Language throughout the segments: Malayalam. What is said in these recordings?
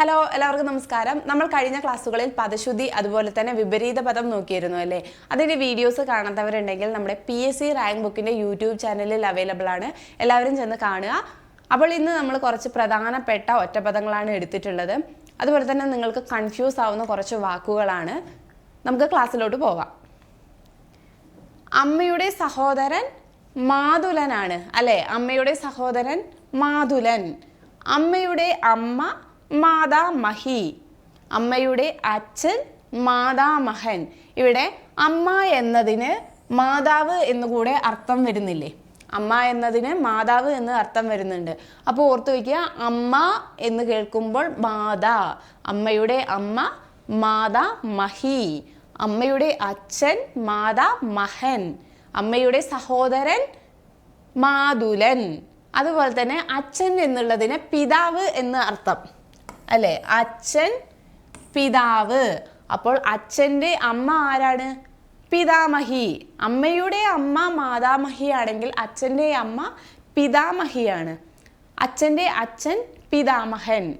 ഹലോ എല്ലാവർക്കും നമസ്കാരം. നമ്മൾ കഴിഞ്ഞ ക്ലാസ്സുകളിൽ പദശുദ്ധി അതുപോലെ തന്നെ വിപരീത പദം നോക്കിയിരുന്നു അല്ലേ? അതിന്റെ വീഡിയോസ് കാണാത്തവരുണ്ടെങ്കിൽ നമ്മുടെ പി എസ് സി റാങ്ക് ബുക്കിന്റെ യൂട്യൂബ് ചാനലിൽ അവൈലബിൾ ആണ്. എല്ലാവരും ചെന്ന് കാണുക. അപ്പോൾ ഇന്ന് നമ്മൾ കുറച്ച് പ്രധാനപ്പെട്ട ഒറ്റപദങ്ങളാണ് എടുത്തിട്ടുള്ളത്. അതുപോലെ തന്നെ നിങ്ങൾക്ക് കൺഫ്യൂസ് ആവുന്ന കുറച്ച് വാക്കുകളാണ്. നമുക്ക് ക്ലാസ്സിലോട്ട് പോവാം അമ്മയുടെ സഹോദരൻ മാതുലനാണ്. അല്ലേ? അമ്മയുടെ സഹോദരൻ മാതുലൻ. അമ്മയുടെ അമ്മ മാതാമഹി. അമ്മയുടെ അച്ഛൻ മാതാമഹൻ. ഇവിടെ അമ്മ എന്നതിന് മാതാവ് എന്നുകൂടെ അർത്ഥം വരുന്നില്ലേ? അമ്മ എന്നതിന് മാതാവ് എന്ന് അർത്ഥം വരുന്നുണ്ട്. അപ്പോൾ ഓർത്തു വയ്ക്കുക അമ്മ എന്ന് കേൾക്കുമ്പോൾ മാതാ. അമ്മയുടെ അമ്മ മാതാ മഹി അമ്മയുടെ അച്ഛൻ മാതാ മഹൻ അമ്മയുടെ സഹോദരൻ മാതുലൻ. അതുപോലെ തന്നെ അച്ഛൻ എന്നുള്ളതിന് പിതാവ് എന്ന് അർത്ഥം. അല്ലേ? അച്ഛൻ പിതാവ്. അപ്പോൾ അച്ഛന്റെ അമ്മ ആരാണ്? പിതാമഹി. അമ്മയുടെ അമ്മ മാതാമഹി ആണെങ്കിൽ അച്ഛന്റെ അമ്മ പിതാമഹിയാണ്. അച്ഛന്റെ അച്ഛൻ പിതാമഹൻ.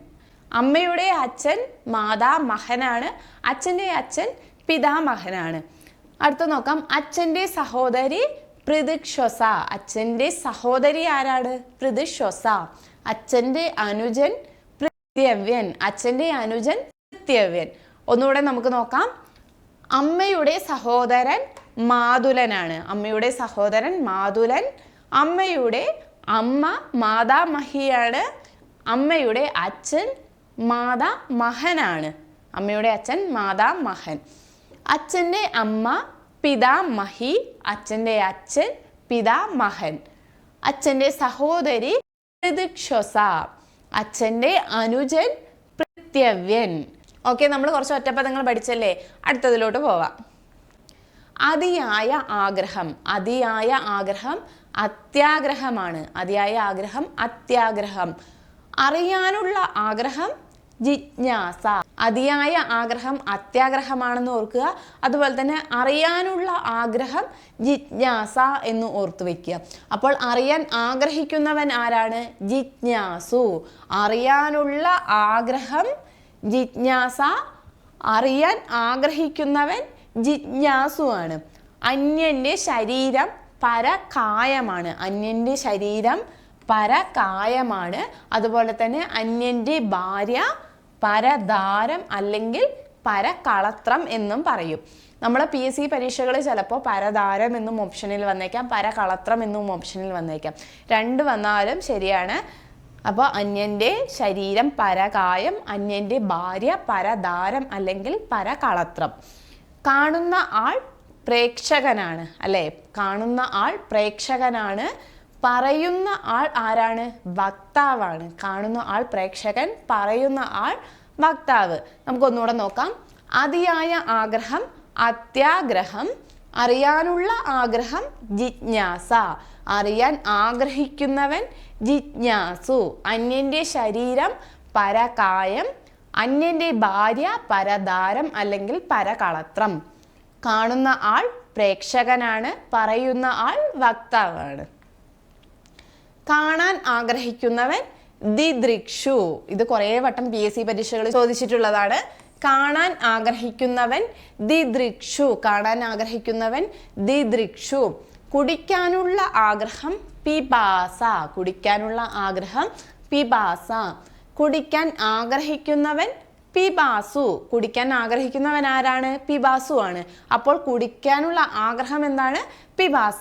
അമ്മയുടെ അച്ഛൻ മാതാമഹനാണ്. അച്ഛന്റെ അച്ഛൻ പിതാമഹനാണ്. അടുത്ത നോക്കാം. അച്ഛന്റെ സഹോദരി പൃഥിക്ഷൊസ അച്ഛന്റെ സഹോദരി ആരാണ്? പൃഥിക്ഷൊസ അച്ഛന്റെ അനുജൻ പ്രത്യവ്യൻ അച്ഛന്റെ അനുജൻ പ്രത്യവ്യൻ ഒന്നുകൂടെ നമുക്ക് നോക്കാം. അമ്മയുടെ സഹോദരൻ മാതുലനാണ്. അമ്മയുടെ സഹോദരൻ മാതുലൻ. അമ്മയുടെ അമ്മ മാതാമഹിയാണ്. അമ്മയുടെ അച്ഛൻ മാതാ മഹനാണ് അമ്മയുടെ അച്ഛൻ മാതാ മഹൻ അച്ഛന്റെ അമ്മ പിതാമഹി. അച്ഛന്റെ അച്ഛൻ പിതാമഹൻ. അച്ഛന്റെ സഹോദരി പൃഥിക്ഷൊസ അച്ഛന്റെ അനുജൻ പ്രത്യവ്യൻ. ഓക്കെ നമ്മൾ കുറച്ച് ഒറ്റപ്പദങ്ങൾ പഠിച്ചല്ലേ? അടുത്തതിലോട്ട് പോവാം. അതിയായ ആഗ്രഹം. അതിയായ ആഗ്രഹം അത്യാഗ്രഹമാണ്. അതിയായ ആഗ്രഹം അത്യാഗ്രഹം. അറിയാനുള്ള ആഗ്രഹം ജിജ്ഞാസ. അതിയായ ആഗ്രഹം അത്യാഗ്രഹമാണെന്ന് ഓർക്കുക. അതുപോലെ തന്നെ അറിയാനുള്ള ആഗ്രഹം ജിജ്ഞാസ എന്ന് ഓർത്തു വയ്ക്കുക അപ്പോൾ അറിയാൻ ആഗ്രഹിക്കുന്നവൻ ആരാണ്? ജിജ്ഞാസു. അറിയാനുള്ള ആഗ്രഹം ജിജ്ഞാസ. അറിയാൻ ആഗ്രഹിക്കുന്നവൻ ജിജ്ഞാസു ആണ്. അന്യന്റെ ശരീരം പരകായമാണ്. അന്യന്റെ ശരീരം പരകായമാണ്. അതുപോലെ തന്നെ അന്യന്റെ ഭാര്യ പരദാരം അല്ലെങ്കിൽ പരകളത്രം എന്നും പറയും. നമ്മളെ പി എസ് സി പരീക്ഷകളിൽ ചിലപ്പോൾ പരദാരം എന്നും ഓപ്ഷനിൽ വന്നേക്കാം പരകളത്രം എന്നും ഓപ്ഷനിൽ വന്നേക്കാം. രണ്ട് വന്നാലും ശരിയാണ്. അപ്പോൾ അന്യന്റെ ശരീരം പരകായം അന്യന്റെ ഭാര്യ പരദാരം അല്ലെങ്കിൽ പരകളത്രം. കാണുന്ന ആൾ പ്രേക്ഷകനാണ് അല്ലേ? കാണുന്ന ആൾ പ്രേക്ഷകനാണ്. പറയുന്ന ആൾ ആരാണ്? വക്താവാണ്. കാണുന്ന ആൾ പ്രേക്ഷകൻ പറയുന്ന ആൾ വക്താവ്. നമുക്കൊന്നുകൂടെ നോക്കാം. അതിയായ ആഗ്രഹം അത്യാഗ്രഹം അറിയാനുള്ള ആഗ്രഹം ജിജ്ഞാസ. അറിയാൻ ആഗ്രഹിക്കുന്നവൻ ജിജ്ഞാസു. അന്യന്റെ ശരീരം പരകായം അന്യന്റെ ഭാര്യ പരദാരം അല്ലെങ്കിൽ പരകളത്രം. കാണുന്ന ആൾ പ്രേക്ഷകനാണ് പറയുന്ന ആൾ വക്താവാണ്. കാണാൻ ആഗ്രഹിക്കുന്നവൻ ദിദൃക്ഷു. ഇത് കുറേ വട്ടം പി എസ് സി പരീക്ഷകളിൽ ചോദിച്ചിട്ടുള്ളതാണ്. കാണാൻ ആഗ്രഹിക്കുന്നവൻ ദിദൃക്ഷു. കാണാൻ ആഗ്രഹിക്കുന്നവൻ ദിദൃക്ഷു. കുടിക്കാനുള്ള ആഗ്രഹം പിപാസ. കുടിക്കാനുള്ള ആഗ്രഹം പിപാസ. കുടിക്കാൻ ആഗ്രഹിക്കുന്നവൻ പിബാസു കുടിക്കാൻ ആഗ്രഹിക്കുന്നവൻ ആരാണ്? പിബാസു ആണ്. അപ്പോൾ കുടിക്കാനുള്ള ആഗ്രഹം എന്താണ്? പിബാസ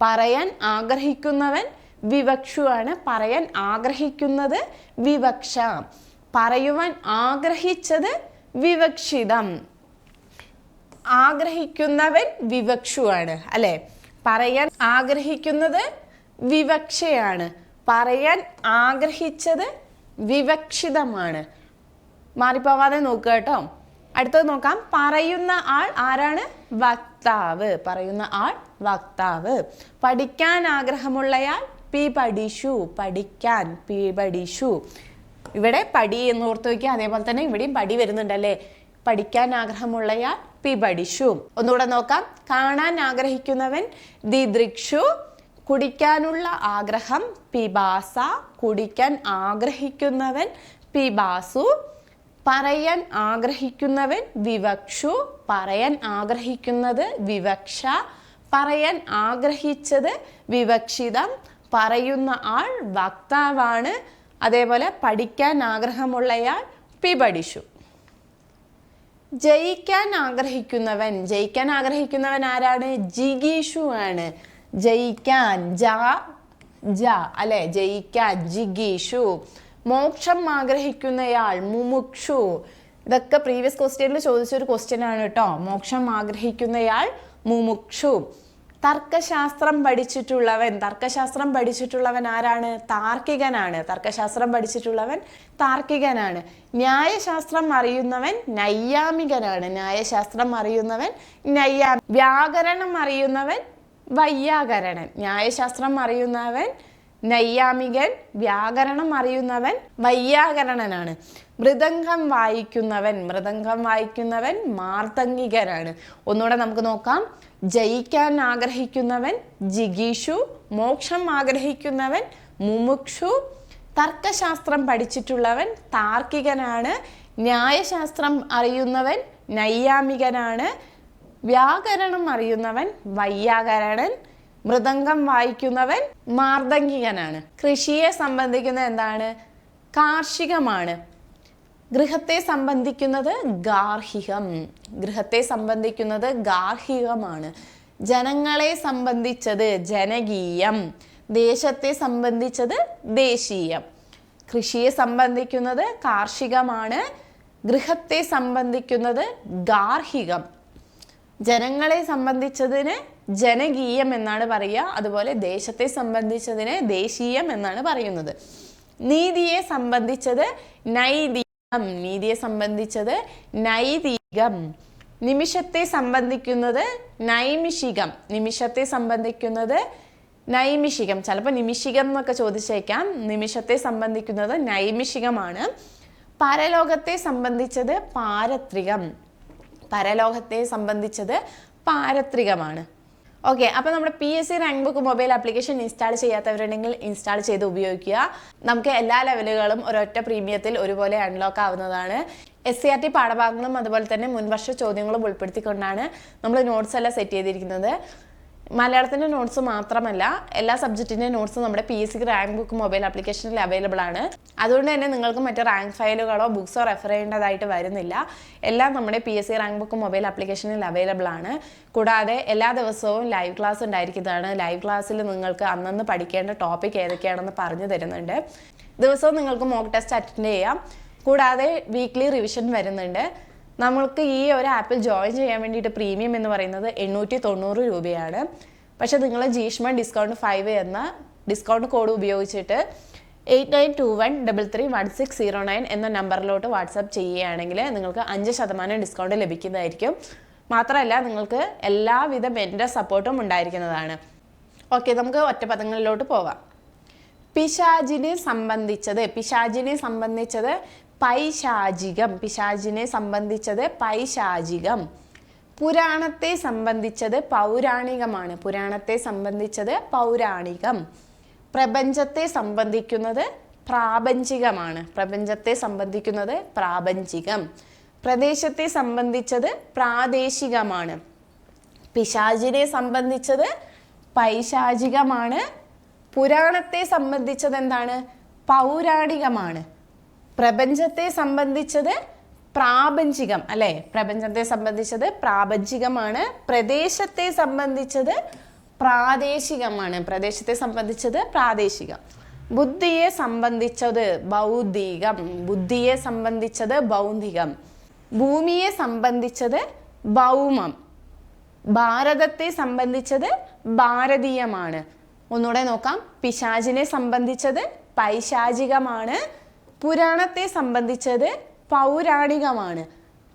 പറയാൻ ആഗ്രഹിക്കുന്നവൻ വിവക്ഷു ആണ് പറയാൻ ആഗ്രഹിക്കുന്നത് വിവക്ഷ. പറയുവാൻ ആഗ്രഹിച്ചത് വിവക്ഷിതം. ആഗ്രഹിക്കുന്നവൻ വിവക്ഷു വിവക്ഷുവാണ് അല്ലെ? പറയാൻ ആഗ്രഹിക്കുന്നത് വിവക്ഷയാണ്. പറയാൻ ആഗ്രഹിച്ചത് വിവക്ഷിതമാണ്. മാറിപ്പോവാതെ നോക്കുക കേട്ടോ. അടുത്തത് നോക്കാം. പറയുന്ന ആൾ ആരാണ്? വക്താവ്. പറയുന്ന ആൾ വക്താവ്. പഠിക്കാൻ ആഗ്രഹമുള്ളയാൾ പി പഠിഷു പഠിക്കാൻ പി പഠിഷു ഇവിടെ പടി എന്ന് ഓർത്ത് വയ്ക്കുക. അതേപോലെ തന്നെ ഇവിടെയും പടി വരുന്നുണ്ടല്ലേ? പഠിക്കാൻ ആഗ്രഹമുള്ളയാൾ പി പഠിഷു ഒന്നുകൂടെ നോക്കാം. കാണാൻ ആഗ്രഹിക്കുന്നവൻ ദിദൃക്ഷു. കുടിക്കാനുള്ള ആഗ്രഹം പിബാസ കുടിക്കാൻ ആഗ്രഹിക്കുന്നവൻ പിബാസു പറയാൻ ആഗ്രഹിക്കുന്നവൻ വിവക്ഷു. പറയാൻ ആഗ്രഹിക്കുന്നത് വിവക്ഷ. പറയാൻ ആഗ്രഹിച്ചത് വിവക്ഷിതം. പറയുന്ന ആൾ വക്താവാണ്. അതേപോലെ പഠിക്കാൻ ആഗ്രഹമുള്ളയാൾ പിപടിഷു ജയിക്കാൻ ആഗ്രഹിക്കുന്നവൻ ജയിക്കാൻ ആഗ്രഹിക്കുന്നവൻ ആരാണ്? ജിഗീഷു ആണ്. ജയിക്കാൻ ജ ജ അല്ലെ? ജയിക്കാൻ ജിഗീഷു. മോക്ഷം ആഗ്രഹിക്കുന്നയാൾ മുമുക്ഷു. ഇതൊക്കെ പ്രീവിയസ് ക്വസ്റ്റ്യനിൽ ചോദിച്ച ഒരു ക്വസ്റ്റ്യൻ ആണ് കേട്ടോ. മോക്ഷം ആഗ്രഹിക്കുന്നയാൾ മുമുക്ഷു. തർക്കശാസ്ത്രം പഠിച്ചിട്ടുള്ളവൻ തർക്കശാസ്ത്രം പഠിച്ചിട്ടുള്ളവൻ ആരാണ്? താർക്കികനാണ്. തർക്കശാസ്ത്രം പഠിച്ചിട്ടുള്ളവൻ താർക്കികനാണ്. ന്യായശാസ്ത്രം അറിയുന്നവൻ നയ്യാമികനാണ് ന്യായശാസ്ത്രം അറിയുന്നവൻ നയ്യാ വ്യാകരണം അറിയുന്നവൻ വയ്യാകരണൻ ന്യായശാസ്ത്രം അറിയുന്നവൻ നയ്യാമികൻ വ്യാകരണം അറിയുന്നവൻ വയ്യാകരണനാണ് മൃദംഗം വായിക്കുന്നവൻ മൃദംഗം വായിക്കുന്നവൻ മാർത്തംഗികനാണ് ഒന്നുകൂടെ നമുക്ക് നോക്കാം. ജയിക്കാൻ ആഗ്രഹിക്കുന്നവൻ ജിഗീഷു മോക്ഷം ആഗ്രഹിക്കുന്നവൻ മുമുക്ഷു തർക്കശാസ്ത്രം പഠിച്ചിട്ടുള്ളവൻ താർക്കികനാണ് ന്യായശാസ്ത്രം അറിയുന്നവൻ നൈയാമികനാണ് വ്യാകരണം അറിയുന്നവൻ വയ്യാകരണൻ മൃദംഗം വായിക്കുന്നവൻ മാർദംഗികനാണ് കൃഷിയെ സംബന്ധിക്കുന്ന എന്താണ്? കാർഷികമാണ്. ഗൃഹത്തെ സംബന്ധിക്കുന്നത് ഗാർഹികം. ഗൃഹത്തെ സംബന്ധിക്കുന്നത് ഗാർഹികമാണ്. ജനങ്ങളെ സംബന്ധിച്ചത് ജനകീയം. ദേശത്തെ സംബന്ധിച്ചത് ദേശീയം. കൃഷിയെ സംബന്ധിക്കുന്നത് കാർഷികമാണ്. ഗൃഹത്തെ സംബന്ധിക്കുന്നത് ഗാർഹികം. ജനങ്ങളെ സംബന്ധിച്ചതിന് ജനകീയം എന്നാണ് പറയുക. അതുപോലെ ദേശത്തെ സംബന്ധിച്ചതിന് ദേശീയം എന്നാണ് പറയുന്നത്. നീതിയെ സംബന്ധിച്ചത് നൈതികം നീതിയെ സംബന്ധിച്ചത് നൈതികം. നിമിഷത്തെ സംബന്ധിക്കുന്നത് നൈമിഷികം. നിമിഷത്തെ സംബന്ധിക്കുന്നത് നൈമിഷികം. ചിലപ്പോൾ നിമിഷികം എന്നൊക്കെ ചോദിച്ചേക്കാം. നിമിഷത്തെ സംബന്ധിക്കുന്നത് നൈമിഷികമാണ്. പരലോകത്തെ സംബന്ധിച്ചത് പാരത്രികം. പരലോകത്തെ സംബന്ധിച്ചത് പാരത്രികമാണ്. ഓക്കെ അപ്പോൾ നമ്മുടെ P S C rank book mobile application install ചെയ്യാത്തവരുണ്ടെങ്കിൽ ഇൻസ്റ്റാൾ ചെയ്ത് ഉപയോഗിക്കുക. നമുക്ക് എല്ലാ ലെവലുകളും ഒരൊറ്റ പ്രീമിയത്തിൽ ഒരുപോലെ അൺലോക്ക് ആവുന്നതാണ്. എസ് സി ആർ ടി പാഠഭാഗങ്ങളും അതുപോലെ തന്നെ മുൻവർഷ ചോദ്യങ്ങളും ഉൾപ്പെടുത്തിക്കൊണ്ടാണ് നമ്മൾ നോട്ട്സ് എല്ലാം സെറ്റ് ചെയ്തിരിക്കുന്നത്. മലയാളത്തിന്റെ നോട്ട്സ് മാത്രമല്ല എല്ലാ സബ്ജക്റ്റിന്റെ നോട്ട്സും നമ്മുടെ P S C rank book mobile ആപ്ലിക്കേഷനിൽ അവൈലബിൾ ആണ്. അതുകൊണ്ട് തന്നെ നിങ്ങൾക്ക് മറ്റ് റാങ്ക് ഫയലുകളോ ബുക്സോ റെഫർ ചെയ്യേണ്ടതായിട്ട് വരുന്നില്ല. എല്ലാം നമ്മുടെ P S C rank book mobile ആപ്ലിക്കേഷനിൽ അവൈലബിൾ ആണ്. കൂടാതെ എല്ലാ ദിവസവും ലൈവ് ക്ലാസ് ഉണ്ടായിരിക്കുന്നതാണ്. ലൈവ് ക്ലാസ്സിൽ നിങ്ങൾക്ക് അന്നന്ന് പഠിക്കേണ്ട ടോപ്പിക് ഏതൊക്കെയാണെന്ന് പറഞ്ഞു തരുന്നുണ്ട്. ദിവസവും നിങ്ങൾക്ക് മോക്ക് ടെസ്റ്റ് അറ്റൻഡ് ചെയ്യാം. കൂടാതെ വീക്ക്ലി റിവിഷൻ വരുന്നുണ്ട്. നമ്മൾക്ക് ഈ ഒരു ആപ്പിൽ ജോയിൻ ചെയ്യാൻ വേണ്ടിയിട്ട് പ്രീമിയം എന്ന് പറയുന്നത് എണ്ണൂറ്റി തൊണ്ണൂറ് രൂപയാണ്. പക്ഷേ നിങ്ങൾ ജീഷ്മ ഡിസ്കൗണ്ട് ഫൈവ് എന്ന ഡിസ്കൗണ്ട് കോഡ് ഉപയോഗിച്ചിട്ട് eight nine two one double three one six zero nine എന്ന നമ്പറിലോട്ട് വാട്സാപ്പ് ചെയ്യുകയാണെങ്കിൽ നിങ്ങൾക്ക് അഞ്ച് ശതമാനം ഡിസ്കൗണ്ട് ലഭിക്കുന്നതായിരിക്കും. മാത്രമല്ല നിങ്ങൾക്ക് എല്ലാവിധ മെന്റർ സപ്പോർട്ടും ഉണ്ടായിരിക്കുന്നതാണ്. ഓക്കെ നമുക്ക് ഒറ്റപ്പദങ്ങളിലോട്ട് പോവാം. പിശാജിനെ സംബന്ധിച്ചത് പിശാജിനെ സംബന്ധിച്ചത് പൈശാചികം. പിശാചിനെ സംബന്ധിച്ചത് പൈശാചികം. പുരാണത്തെ സംബന്ധിച്ചത് പൗരാണികമാണ്. പുരാണത്തെ സംബന്ധിച്ചത് പൗരാണികം. പ്രപഞ്ചത്തെ സംബന്ധിക്കുന്നത് പ്രാപഞ്ചികമാണ്. പ്രപഞ്ചത്തെ സംബന്ധിക്കുന്നത് പ്രാപഞ്ചികം. പ്രദേശത്തെ സംബന്ധിച്ചത് പ്രാദേശികമാണ്. പിശാചിനെ സംബന്ധിച്ചത് പൈശാചികമാണ്. പുരാണത്തെ സംബന്ധിച്ചത് എന്താണ്? പൗരാണികമാണ്. പ്രപഞ്ചത്തെ സംബന്ധിച്ചത് പ്രാപഞ്ചികം അല്ലെ? പ്രപഞ്ചത്തെ സംബന്ധിച്ചത് പ്രാപഞ്ചികമാണ്. പ്രദേശത്തെ സംബന്ധിച്ചത് പ്രാദേശികമാണ്. പ്രദേശത്തെ സംബന്ധിച്ചത് പ്രാദേശികം. ബുദ്ധിയെ സംബന്ധിച്ചത് ബൗദ്ധികം ബുദ്ധിയെ സംബന്ധിച്ചത് ബൗദ്ധികം ഭൂമിയെ സംബന്ധിച്ചത് ഭൗമം. ഭാരതത്തെ സംബന്ധിച്ചത് ഭാരതീയമാണ്. ഒന്നുകൂടെ നോക്കാം. പിശാചിനെ സംബന്ധിച്ചത് പൈശാചികമാണ്. പുരാണത്തെ സംബന്ധിച്ചത് പൗരാണികമാണ്.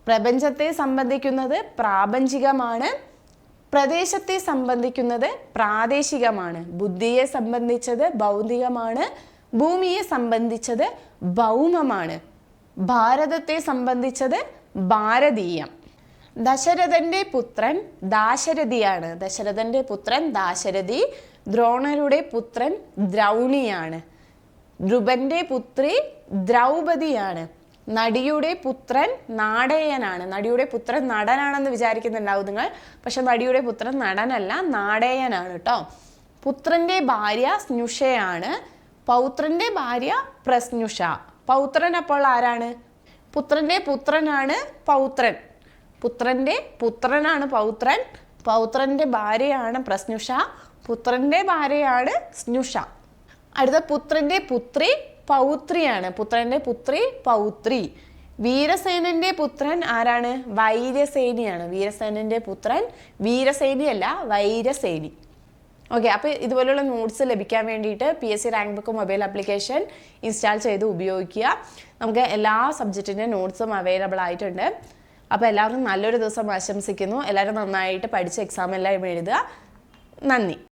പ്രപഞ്ചത്തെ സംബന്ധിക്കുന്നത് പ്രാപഞ്ചികമാണ്. പ്രദേശത്തെ സംബന്ധിക്കുന്നത് പ്രാദേശികമാണ്. ബുദ്ധിയെ സംബന്ധിച്ചത് ഭൗതികമാണ്. ഭൂമിയെ സംബന്ധിച്ചത് ഭൗമമാണ്. ഭാരതത്തെ സംബന്ധിച്ചത് ഭാരതീയം. ദശരഥന്റെ പുത്രൻ ദാശരഥിയാണ്. ദശരഥന്റെ പുത്രൻ ദാശരഥി. ദ്രോണരുടെ പുത്രൻ ദ്രൗണിയാണ്. ധ്രുവന്റെ പുത്രി ദ്രൗപതിയാണ് നടിയുടെ പുത്രൻ നാടേയനാണ്. നടിയുടെ പുത്രൻ നടനാണെന്ന് വിചാരിക്കുന്നുണ്ടാവും നിങ്ങൾ. പക്ഷെ നടിയുടെ പുത്രൻ നടനല്ല നാടേയനാണ് കേട്ടോ പുത്രന്റെ ഭാര്യ സ്നുഷയാണ്. പൗത്രന്റെ ഭാര്യ പ്രസ്നുഷ. പൗത്രൻ അപ്പോൾ ആരാണ്? പുത്രന്റെ പുത്രനാണ് പൗത്രൻ. പുത്രന്റെ പുത്രനാണ് പൗത്രൻ. പൗത്രന്റെ ഭാര്യയാണ് പ്രസ്നുഷ. പുത്രന്റെ ഭാര്യയാണ് സ്നുഷ. അടുത്ത പുത്രന്റെ പുത്രി പൗത്രിയാണ്. പുത്രന്റെ പുത്രി പൗത്രി. വീരസേനന്റെ പുത്രൻ ആരാണ്? വൈര്യസേനിയാണ്. വീരസേനന്റെ പുത്രൻ വീരസേനിയല്ല വൈരസേനി ഓക്കെ അപ്പോൾ ഇതുപോലുള്ള നോട്ട്സ് ലഭിക്കാൻ വേണ്ടിയിട്ട് P S C rank book mobile application install ചെയ്ത് ഉപയോഗിക്കുക. നമുക്ക് എല്ലാ സബ്ജക്റ്റിന്റെ നോട്ട്സും അവൈലബിൾ ആയിട്ടുണ്ട്. അപ്പോൾ എല്ലാവർക്കും നല്ലൊരു ദിവസം ആശംസിക്കുന്നു. എല്ലാവരും നന്നായിട്ട് പഠിച്ച് എക്സാം എല്ലാം എഴുതുക. നന്ദി.